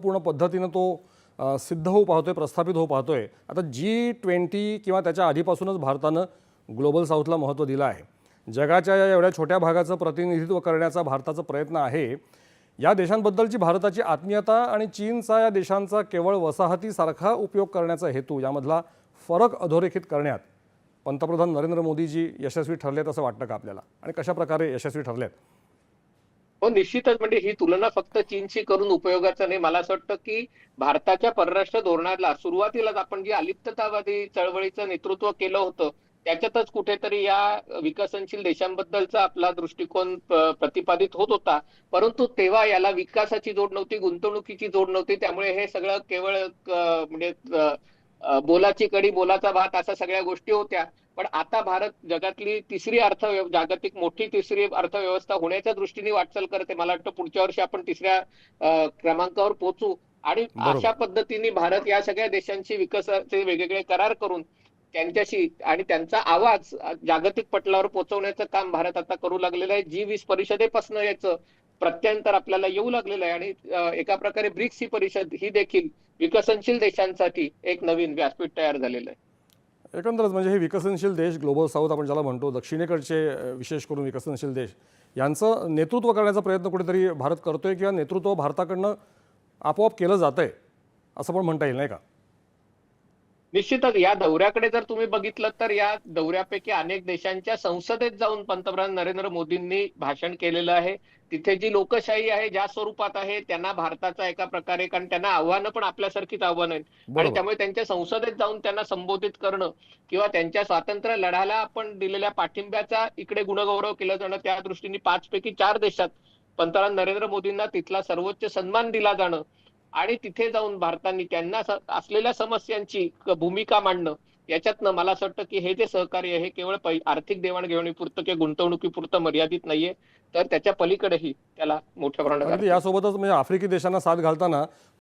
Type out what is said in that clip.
पूर्ण पद्धतीनं तो सिद्ध होऊ पाहतोय प्रस्थापित होऊ पाहतोय. आता जी ट्वेंटी किंवा त्याच्या आधीपासूनच भारतानं ग्लोबल साऊथला महत्त्व दिलं आहे. जगाच्या या एवढ्या छोट्या भागाचं प्रतिनिधित्व करण्याचा भारताचा प्रयत्न आहे. या देशांबद्दलची भारताची आत्मीयता आणि चीनचा या देशांचा केवळ वसाहतीसारखा उपयोग करण्याचा हेतू यामधला फरक अधोरेखित करण्यात पंतप्रधान नरेंद्र मोदीजी यशस्वी ठरलेत असं वाटतं का आपल्याला? आणि कशा प्रकारे यशस्वी ठरलेत? हो निश्चितच म्हणजे ही तुलना फक्त चीनशी करून उपयोगाचं नाही. मला असं वाटतं की भारताच्या परराष्ट्र धोरणाला सुरुवातीलाच आपण जी अलिप्ततावादी चळवळीचं नेतृत्व केलं होतं त्याच्यातच कुठेतरी या विकसनशील देशांबद्दलचा आपला दृष्टिकोन प्रतिपादित होत होता. परंतु तेव्हा याला विकासाची जोड नव्हती गुंतवणुकीची जोड नव्हती. त्यामुळे हे सगळं केवळ म्हणजे बोलाची कडी बोलाचा भात अशा सगळ्या गोष्टी होत्या. पण आता भारत जगातली तिसरी अर्थ जागतिक मोठी तिसरी अर्थव्यवस्था होण्याच्या दृष्टीने वाटचाल करते. मला वाटतं पुढच्या वर्षी आपण तिसऱ्या क्रमांकावर पोहोचू. आणि. अशा पद्धतीने भारत या सगळ्या देशांशी विकासाचे वेगवेगळे करार करून त्यांच्याशी आणि त्यांचा आवाज जागतिक पटलावर पोहोचवण्याचं काम भारत आता करू लागलेलं आहे. जी वीस परिषदेपासून याचं प्रत्यांतर आपल्याला येऊ लागलेलं आहे. आणि एका प्रकारे ब्रिक्स ही परिषद ही देखील विकसनशील देशांसाठी एक नवीन व्यासपीठ तयार झालेलं आहे. एकंदरच म्हणजे हे विकसनशील देश ग्लोबल साऊथ आपण ज्याला म्हणतो दक्षिणेकडचे विशेष करून विकसनशील देश यांचं नेतृत्व करण्याचा प्रयत्न कुठेतरी भारत करतोय किंवा नेतृत्व भारताकडनं आपोआप केलं जातंय असं पण म्हणता येईल नाही का? निश्चितच या दौऱ्याकडे जर तुम्ही बघितलं तर या दौऱ्यापैकी अनेक देशांच्या संसदेत जाऊन पंतप्रधान नरेंद्र मोदींनी भाषण केलेलं आहे. तिथे जी लोकशाही आहे ज्या स्वरूपात आहे त्यांना भारताचा एका प्रकारे कारण त्यांना आव्हानं पण आपल्यासारखीच आव्हानं आहेत. आणि त्यामुळे त्यांच्या संसदेत जाऊन त्यांना संबोधित करणं किंवा त्यांच्या स्वातंत्र्य लढ्याला आपण दिलेल्या पाठिंब्याचा इकडे गुणगौरव केला जाणं त्या दृष्टीने पाच पैकी चार देशात पंतप्रधान नरेंद्र मोदींना तिथला सर्वोच्च सन्मान दिला जाणं आणि तिथे जाऊन भारताने त्यांना असलेल्या समस्यांची भूमिका मांडणं याच्यातनं मला असं वाटतं की हे जे सहकार्य आहे हे केवळ आर्थिक देवाणघेवाणीपुरतं किंवा गुंतवणुकीपुरतं मर्यादित नाहीये. तर त्याच्या पलीकडेही त्याला मोठ्या प्रमाणात यासोबतच म्हणजे आफ्रिकी देशांना साथ घालताना